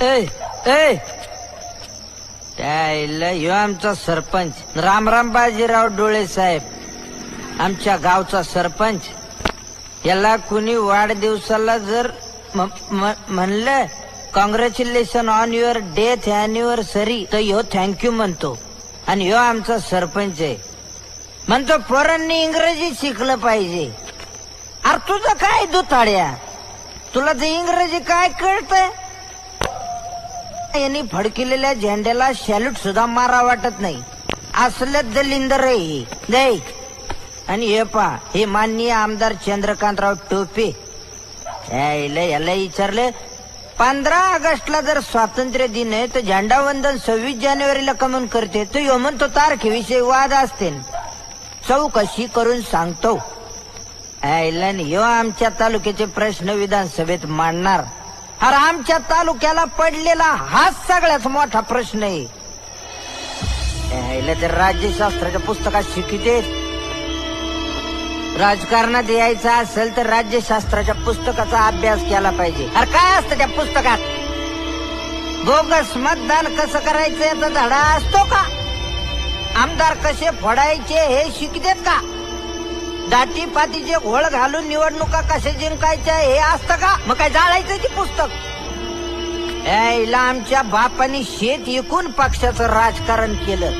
ए ए त्याला ह्यो आमचा सरपंच. रामराम बाजीराव डोळे साहेब. आमच्या गावचा सरपंच. याला कुणी वाढदिवसाला जर म्हणलं congratulation on your death anniversary तर ह्यो थँक्यू म्हणतो. आणि ह्यो आमचा सरपंच आहे. म्हणतो पोरांनी इंग्रजी शिकलं पाहिजे. अरे तुझं काय दुताड्या? तुला ते इंग्रजी काय कळतंय यांनी फडकिलेल्या झेंड्याला सॅल्यूट सुद्धा मारा वाटत नाही. असलं दलिंदर रे दे आणि हे पा हे माननीय आमदार चंद्रकांतराव टोपे. यायला याला विचारले पंधरा ऑगस्टला जर स्वातंत्र्य दिन आहे तर झेंडावंदन सव्वीस जानेवारीला कमन करते तो यो म्हणतो तारखेविषयी वाद असते. चौकशी करून सांगतो. यायला आणि ह्यो आमच्या तालुक्याचे प्रश्न विधानसभेत मांडणार. अरे आमच्या तालुक्याला पडलेला हाच सगळ्यात मोठा प्रश्न आहे. यायला तर राज्यशास्त्राच्या पुस्तकात शिकिते राजकारणात यायचं असेल तर राज्यशास्त्राच्या पुस्तकाचा अभ्यास केला पाहिजे. अरे काय असतं त्या पुस्तकात? बोगस मतदान कसं करायचं याचा धडा असतो का? आमदार कसे फोडायचे हे शिकतेत का? जातीपातीचे घोळ घालून निवडणुका कसे जिंकायच्या हे असतं का? मग काय जाळायचं ते पुस्तक? यायला आमच्या बापानी शेत विकून पक्षाचं राजकारण केलं.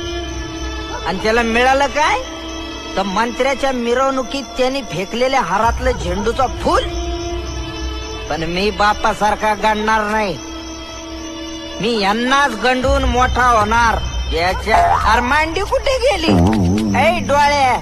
आणि त्याला मिळालं काय? तर मंत्र्याच्या मिरवणुकीत त्यांनी फेकलेल्या हारातलं झेंडूचं फूल? पण मी बापासारखा गणणार नाही. मी यांनाच गंडून मोठा होणार. याच्या अरमांडी कुठे गेली? ऐ डोळ्या!